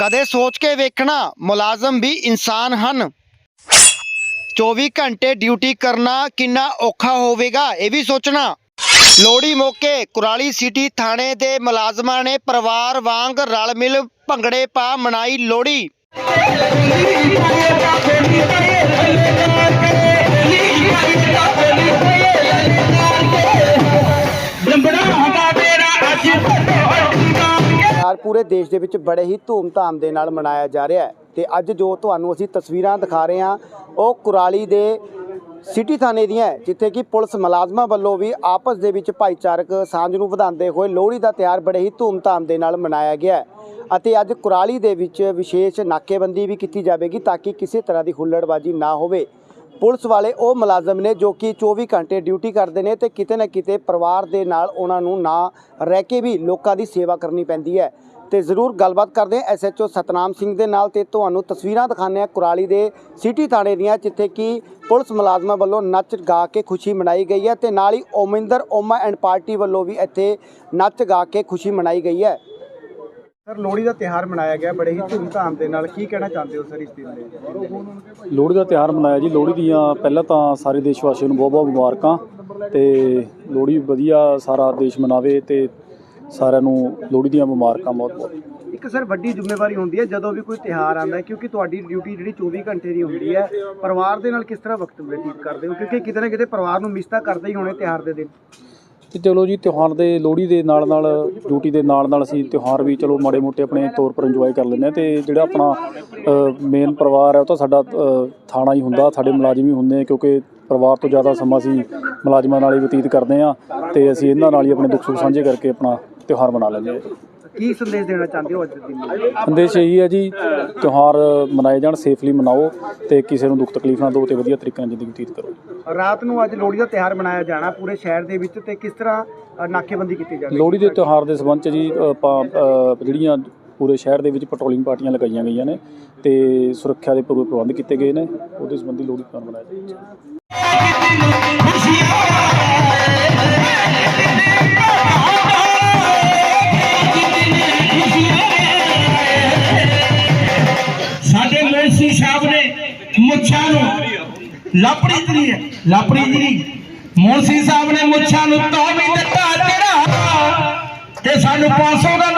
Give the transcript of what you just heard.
ਕਦੇ ਸੋਚ ਕੇ ਵੇਖਣਾ ਮੁਲਾਜ਼ਮ ਵੀ ਇਨਸਾਨ ਹਨ। 24 ਘੰਟੇ ਡਿਊਟੀ ਕਰਨਾ ਕਿੰਨਾ ਔਖਾ ਹੋਵੇਗਾ, ਇਹ ਵੀ ਸੋਚਣਾ। ਲੋਹੜੀ ਮੌਕੇ ਕੁਰਾਲੀ ਸਿਟੀ ਥਾਣੇ ਦੇ ਮੁਲਾਜ਼ਮਾਂ ਨੇ ਪਰਿਵਾਰ ਵਾਂਗ ਰਲ ਮਿਲ ਭੰਗੜੇ ਪਾ ਮਨਾਈ ਲੋਹੜੀ। ਪੂਰੇ ਦੇਸ਼ ਦੇ ਵਿੱਚ ਬੜੇ ਹੀ ਧੂਮ-ਧਾਮ ਦੇ ਨਾਲ ਮਨਾਇਆ ਜਾ ਰਿਹਾ ਹੈ। ਤੇ ਅੱਜ ਜੋ ਤੁਹਾਨੂੰ ਅਸੀਂ ਤਸਵੀਰਾਂ ਦਿਖਾ ਰਹੇ ਹਾਂ, ਉਹ ਕੁਰਾਲੀ ਦੇ ਸਿਟੀ ਥਾਣੇ ਦੀਆਂ ਜਿੱਥੇ ਕਿ ਪੁਲਿਸ ਮੁਲਾਜ਼ਮਾਂ ਵੱਲੋਂ ਵੀ ਆਪਸ ਦੇ ਵਿੱਚ ਭਾਈਚਾਰਕ ਸਾਂਝ ਨੂੰ ਵਧਾਉਂਦੇ ਹੋਏ ਲੋਹੜੀ ਦਾ ਤਿਉਹਾਰ ਬੜੇ ਹੀ ਧੂਮਧਾਮ ਦੇ ਨਾਲ ਮਨਾਇਆ ਗਿਆ ਅਤੇ ਅੱਜ ਕੁਰਾਲੀ ਦੇ ਵਿੱਚ ਵਿਸ਼ੇਸ਼ ਨਾਕੇਬੰਦੀ ਵੀ ਕੀਤੀ ਜਾਵੇਗੀ ਤਾਂ ਕਿ ਕਿਸੇ ਤਰ੍ਹਾਂ ਦੀ ਹੁੱਲੜਬਾਜ਼ੀ ਨਾ ਹੋਵੇ। ਪੁਲਿਸ ਵਾਲੇ ਉਹ ਮੁਲਾਜ਼ਮ ਨੇ ਜੋ ਕਿ 24 ਘੰਟੇ ਡਿਊਟੀ ਕਰਦੇ ਨੇ ਤੇ ਕਿਤੇ ਨਾ ਕਿਤੇ ਪਰਿਵਾਰ ਦੇ ਨਾਲ ਉਹਨਾਂ ਨੂੰ ਨਾ ਰਹਿ ਕੇ ਵੀ ਲੋਕਾਂ ਦੀ ਸੇਵਾ ਕਰਨੀ ਪੈਂਦੀ ਹੈ। ਤੇ ਜ਼ਰੂਰ ਗੱਲਬਾਤ ਕਰਦੇ ਹਾਂ ਐਸਐਚਓ ਸਤਨਾਮ ਸਿੰਘ ਦੇ ਨਾਲ ਤੇ ਤੁਹਾਨੂੰ ਤਸਵੀਰਾਂ ਦਿਖਾਉਂਦੇ ਹਾਂ ਕੁਰਾਲੀ ਦੇ ਸਿਟੀ ਥਾਣੇ ਦੀਆਂ ਜਿੱਥੇ ਕਿ ਪੁਲਿਸ ਮੁਲਾਜ਼ਮਾਂ ਵੱਲੋਂ ਨੱਚ ਗਾ ਕੇ ਖੁਸ਼ੀ ਮਨਾਈ ਗਈ ਹੈ ਤੇ ਨਾਲ ਹੀ ਓਮਿੰਦਰ ਓਮਾ ਐਂਡ ਪਾਰਟੀ ਵੱਲੋਂ ਵੀ ਇੱਥੇ ਨੱਚ ਗਾ ਕੇ ਖੁਸ਼ੀ ਮਨਾਈ ਗਈ ਹੈ। ਸਰ ਲੋਹੜੀ ਦਾ ਤਿਹਾਰ ਮਨਾਇਆ ਗਿਆ ਬੜੇ ਹੀ ਧੂਮਧਾਮ ਦੇ ਨਾਲ ਕੀ ਕਹਿਣਾ ਚਾਹੁੰਦੇ ਹੋ ਸਰ ਇਸ ਦਿਨ ਦੇ? ਲੋਹੜੀ ਦਾ ਤਿਉਹਾਰ ਮਨਾਇਆ ਜੀ ਲੋਹੜੀ ਦੀਆਂ ਪਹਿਲਾਂ ਤਾਂ ਸਾਰੇ ਦੇਸ਼ ਵਾਸੀਆਂ ਨੂੰ ਬਹੁਤ ਬਹੁਤ ਮੁਬਾਰਕਾਂ ਤੇ ਲੋਹੜੀ ਵਧੀਆ ਸਾਰਾ ਦੇਸ਼ ਮਨਾਵੇ ਤੇ ਸਾਰਿਆਂ ਨੂੰ ਲੋਹੜੀ ਦੀਆਂ ਮੁਬਾਰਕਾਂ ਬਹੁਤ ਬਹੁਤ। ਇੱਕ ਸਰ ਵੱਡੀ ਜ਼ਿੰਮੇਵਾਰੀ ਹੁੰਦੀ ਹੈ ਜਦੋਂ ਵੀ ਕੋਈ ਤਿਹਾਰ ਆਉਂਦਾ ਹੈ ਕਿਉਂਕਿ ਤੁਹਾਡੀ ਡਿਊਟੀ ਜਿਹੜੀ 24 ਘੰਟੇ ਦੀ ਹੁੰਦੀ ਹੈ ਪਰਿਵਾਰ ਦੇ ਨਾਲ ਕਿਸ ਤਰ੍ਹਾਂ ਵਕਤ ਬਤੀਤ ਕਰਦੇ ਹੋ? ਕਿਉਂਕਿ ਕਿਤੇ ਨਾ ਕਿਤੇ ਪਰਿਵਾਰ ਨੂੰ ਮਿਸ ਤਾਂ ਕਰਦੇ ਹੀ ਹੋਣੇ ਤਿਹਾਰ ਦੇ ਦਿਨ। ਤੇ ਚਲੋ ਜੀ ਤਿਉਹਾਰ ਦੇ ਲੋਹੜੀ ਦੇ ਨਾਲ ਨਾਲ ਡਿਊਟੀ ਦੇ ਨਾਲ ਨਾਲ ਅਸੀਂ ਤਿਉਹਾਰ ਵੀ ਚਲੋ ਮਾੜੇ ਮੋਟੇ ਆਪਣੇ ਤੌਰ ਪਰ ਇੰਜੋਏ ਕਰ ਲੈਂਦੇ ਹਾਂ ਤੇ ਜਿਹੜਾ ਆਪਣਾ ਮੇਨ ਪਰਿਵਾਰ ਹੈ ਉਹ ਤਾਂ ਸਾਡਾ ਥਾਣਾ ਹੀ ਹੁੰਦਾ ਸਾਡੇ ਮੁਲਾਜ਼ਮ ਹੀ ਹੁੰਦੇ ਆ ਕਿਉਂਕਿ ਪਰਿਵਾਰ ਤੋਂ ਜ਼ਿਆਦਾ ਸਮਾਂ ਅਸੀਂ ਮੁਲਾਜ਼ਮਾਂ ਨਾਲ ਹੀ ਬਤੀਤ ਕਰਦੇ ਹਾਂ ਤੇ ਅਸੀਂ ਇਹਨਾਂ ਨਾਲ ਹੀ ਆਪਣੇ ਦੁੱਖ ਸੁੱਖ ਸਾਂਝੇ ਕਰਕੇ ਆਪਣਾ ਤਿਉਹਾਰ ਮਨਾ ਲੈਂਦੇ ਹਾਂ ਕੀ ਸੰਦੇਸ਼ ਦੇਣਾ ਚਾਹੁੰਦੇ ਹੋ ਅੱਜ ਦੇ ਦਿਨ ਸੰਦੇਸ਼ ਇਹੀ ਹੈ ਜੀ ਤਿਉਹਾਰ ਮਨਾਏ ਜਾਣ ਸੇਫਲੀ ਮਨਾਓ ਤੇ ਕਿਸੇ ਨੂੰ ਦੁੱਖ ਤਕਲੀਫ ਨਾ ਦਿਓ ਤੇ ਵਧੀਆ ਤਰੀਕੇ ਨਾਲ ਜ਼ਿੰਦਗੀ ਬਤੀਤ ਕਰੋ। ਰਾਤ ਨੂੰ ਅੱਜ ਲੋਹੜੀ ਦਾ ਤਿਹਾਰ ਮਨਾਇਆ ਜਾਣਾ ਪੂਰੇ ਸ਼ਹਿਰ ਦੇ ਵਿੱਚ ਤੇ ਕਿਸ ਤਰ੍ਹਾਂ ਨਾਕੇਬੰਦੀ ਕੀਤੀ ਜਾਣੀ ਲੋਹੜੀ ਦੇ ਤਿਉਹਾਰ ਦੇ ਸੰਬੰਧ ਚ ਜੀ ਆਪਾਂ ਜਿਹੜੀਆਂ ਪੂਰੇ ਸ਼ਹਿਰ ਦੇ ਵਿੱਚ ਪੈਟਰੋਲਿੰਗ ਪਾਰਟੀਆਂ ਲਗਾਈਆਂ ਗਈਆਂ ਨੇ ਤੇ ਸੁਰੱਖਿਆ ਦੇ ਪੂਰੇ ਪ੍ਰਬੰਧ ਕੀਤੇ ਗਏ ਨੇ ਉਹਦੇ ਸੰਬੰਧੀ ਲੋਹੜੀ ਤਿਉਹਾਰ ਮਨਾਇਆ ਜਾਏਗਾ ਸਾਡੇ ਸਾਹਿਬ ਨੇ ਮੁੱਛਾਂ ਨੂੰ ਲਾਪੜੀ ਜੀ ਲਾਪੜੀ ਜੀ ਮੁਨਸੀ ਸਾਹਿਬ ਨੇ ਮੁੱਛਾਂ ਨੂੰ ਤੋਂ ਦਿੱਤਾ ਚੜਾ ਤੇ ਸਾਨੂੰ 500 ਦਾ